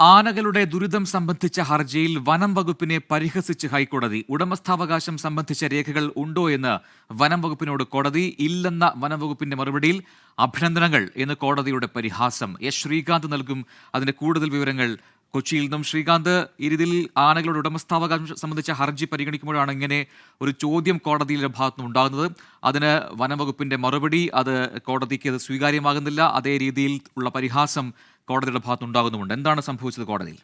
ആനകളുടെ ദുരിതം സംബന്ധിച്ച ഹർജിയിൽ വനം വകുപ്പിനെ പരിഹസിച്ച് ഹൈക്കോടതി. ഉടമസ്ഥാവകാശം സംബന്ധിച്ച രേഖകൾ ഉണ്ടോ എന്ന് വനം വകുപ്പിനോട് കോടതി ഇല്ലെന്ന വനം വകുപ്പിന്റെ മറുപടിയിൽ അഭിനന്ദനങ്ങൾ എന്ന് കോടതിയുടെ പരിഹാസം. എസ് ശ്രീകാന്ത് നൽകും അതിന്റെ കൂടുതൽ വിവരങ്ങൾ കൊച്ചിയിൽ നിന്നും ശ്രീകാന്ത് ഈ രീതിയിൽ ആനകളുടെ ഉടമസ്ഥാവകാശം സംബന്ധിച്ച ഹർജി പരിഗണിക്കുമ്പോഴാണ് ഇങ്ങനെ ഒരു ചോദ്യം കോടതിയുടെ ഭാഗത്തുനിന്ന് ഉണ്ടാകുന്നത്. അതിന് വനംവകുപ്പിന്റെ മറുപടി അത് കോടതിക്ക് അത് സ്വീകാര്യമാകുന്നില്ല. അതേ രീതിയിൽ ഉള്ള പരിഹാസം കോടതിയുടെ ഭാഗത്ത് ഉണ്ടാകുന്നുമുണ്ട്. എന്താണ് സംഭവിച്ചത് കോടതിയിൽ?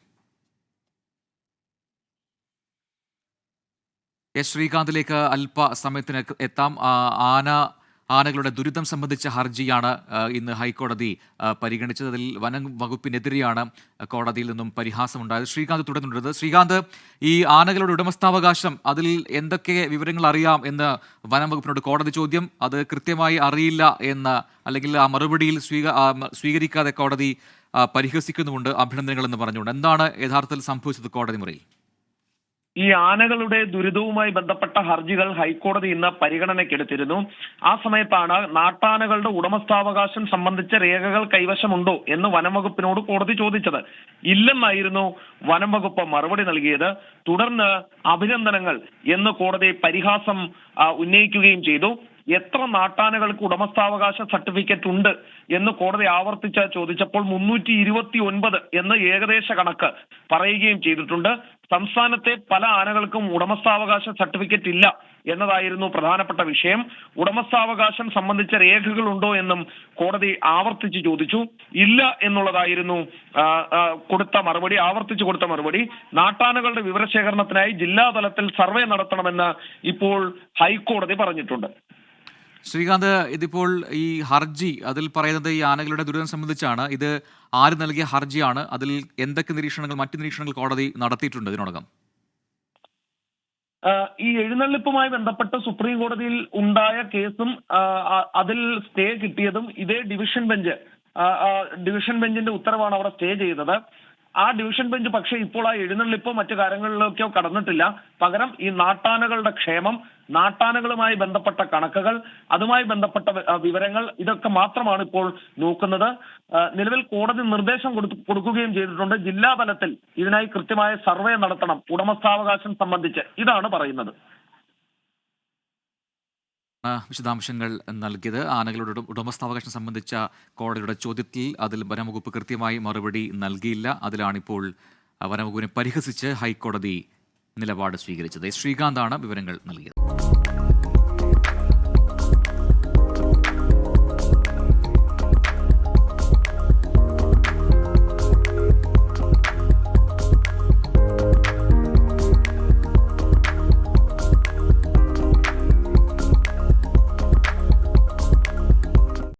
എസ് ശ്രീകാന്തിലേക്ക് അല്പ സമയത്തിന് എത്താം. ആന ആനകളുടെ ദുരിതം സംബന്ധിച്ച ഹർജിയാണ് ഇന്ന് ഹൈക്കോടതി പരിഗണിച്ചത്. അതിൽ വനം വകുപ്പിനെതിരെയാണ് കോടതിയിൽ നിന്നും പരിഹാസമുണ്ടായത്. ശ്രീകാന്ത് തുടർന്നുള്ളത് ശ്രീകാന്ത് ഈ ആനകളുടെ ഉടമസ്ഥാവകാശം അതിൽ എന്തൊക്കെ വിവരങ്ങൾ അറിയാം എന്ന് വനം വകുപ്പിനോട് കോടതി ചോദ്യം. അത് കൃത്യമായി അറിയില്ല എന്ന് അല്ലെങ്കിൽ ആ മറുപടിയിൽ സ്വീക സ്വീകരിക്കാതെ കോടതി പരിഹസിക്കുന്നുമുണ്ട്. അഭിനന്ദനങ്ങൾ എന്ന് പറഞ്ഞുകൊണ്ട്. എന്താണ് യഥാർത്ഥത്തിൽ സംഭവിച്ചത് കോടതി മുറിയിൽ? ഈ ആനകളുടെ ദുരിതവുമായി ബന്ധപ്പെട്ട ഹർജികൾ ഹൈക്കോടതി ഇന്ന് പരിഗണനയ്ക്കെടുത്തിരുന്നു. ആ സമയത്താണ് നാട്ടാനകളുടെ ഉടമസ്ഥാവകാശം സംബന്ധിച്ച രേഖകൾ കൈവശമുണ്ടോ എന്ന് വനംവകുപ്പിനോട് കോടതി ചോദിച്ചത്. ഇല്ലെന്നായിരുന്നു വനംവകുപ്പ് മറുപടി നൽകിയത്. തുടർന്ന് അഭിനന്ദനങ്ങൾ എന്ന് കോടതി പരിഹാസം ഉന്നയിക്കുകയും ചെയ്തു. എത്ര നാട്ടാനകൾക്ക് ഉടമസ്ഥാവകാശ സർട്ടിഫിക്കറ്റ് ഉണ്ട് എന്ന് കോടതി ആവർത്തിച്ച് ചോദിച്ചപ്പോൾ മുന്നൂറ്റി ഇരുപത്തി ഒൻപത് എന്ന് ഏകദേശ കണക്ക് പറയുകയും ചെയ്തിട്ടുണ്ട്. സംസ്ഥാനത്തെ പല ആനകൾക്കും ഉടമസ്ഥാവകാശ സർട്ടിഫിക്കറ്റ് ഇല്ല എന്നതായിരുന്നു പ്രധാനപ്പെട്ട വിഷയം. ഉടമസ്ഥാവകാശം സംബന്ധിച്ച രേഖകൾ ഉണ്ടോ എന്നും കോടതി ആവർത്തിച്ച് ചോദിച്ചു. ഇല്ല എന്നുള്ളതായിരുന്നു കൊടുത്ത മറുപടി ആവർത്തിച്ച് കൊടുത്ത മറുപടി. നാട്ടാനകളുടെ വിവരശേഖരണത്തിനായി ജില്ലാതലത്തിൽ സർവേ നടത്തണമെന്ന് ഇപ്പോൾ ഹൈക്കോടതി പറഞ്ഞിട്ടുണ്ട്. ശ്രീകാന്ത് ഇതിപ്പോൾ ഈ ഹർജി അതിൽ പറയുന്നത് ഈ ആനകളുടെ ദുരിതം സംബന്ധിച്ചാണ്. ഇത് ആര് നൽകിയ ഹർജിയാണ്? അതിൽ എന്തൊക്കെ നിരീക്ഷണങ്ങൾ മറ്റു നിരീക്ഷണങ്ങൾ കോടതി നടത്തിയിട്ടുണ്ട് ഇതിനോടകം? ഈ എഴുന്നള്ളിപ്പുമായി ബന്ധപ്പെട്ട് സുപ്രീം കോടതിയിൽ ഉണ്ടായ കേസും അതിൽ സ്റ്റേ കിട്ടിയതും ഇതേ ഡിവിഷൻ ബെഞ്ച് ഡിവിഷൻ ബെഞ്ചിന്റെ ഉത്തരവാണ് അവിടെ സ്റ്റേ ചെയ്തത്. ആ ഡിവിഷൻ ബെഞ്ച് പക്ഷേ ഇപ്പോൾ ആ എഴുന്നള്ളിപ്പോ മറ്റു കാര്യങ്ങളിലേക്കോ കടന്നിട്ടില്ല. പകരം ഈ നാട്ടാനകളുടെ ക്ഷേമം നാട്ടാനകളുമായി ബന്ധപ്പെട്ട കണക്കുകൾ അതുമായി ബന്ധപ്പെട്ട വിവരങ്ങൾ ഇതൊക്കെ മാത്രമാണ് ഇപ്പോൾ നോക്കുന്നത്. നിലവിൽ കോടതി നിർദ്ദേശം കൊടുക്കുകയും ചെയ്തിട്ടുണ്ട്. ജില്ലാതലത്തിൽ ഇതിനായി കൃത്യമായ സർവേ നടത്തണം. ഉടമസ്ഥാവകാശം സംബന്ധിച്ച് ഇതാണ് പറയുന്നത്. വിശദാംശങ്ങൾ നൽകിയത്. ആനകളുടെ ഉടമസ്ഥാവകാശം സംബന്ധിച്ച കോടതിയുടെ ചോദ്യത്തിൽ അതിൽ വനംവകുപ്പ് കൃത്യമായി മറുപടി നൽകിയില്ല. അതിലാണിപ്പോൾ വനംവകുപ്പിനെ പരിഹസിച്ച് ഹൈക്കോടതി നിലപാട് സ്വീകരിച്ചത്. ശ്രീകാന്താണ് വിവരങ്ങൾ നൽകിയത്.